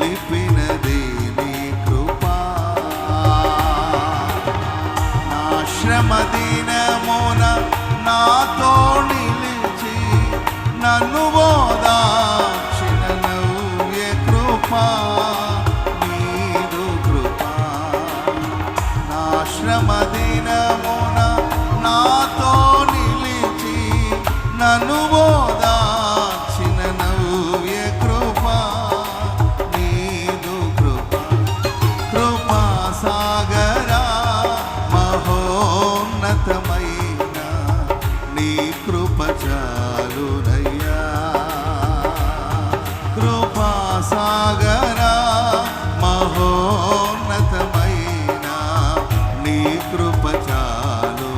నిలిపినదే నీ కృపా? నా శ్రమ దినమున నాతో నిలిచి నన్ను ఓదాక్షిణ నవ్య కృపా నీదు కృపా. మహాసాగరా మహోన్నతమైన నీ కృ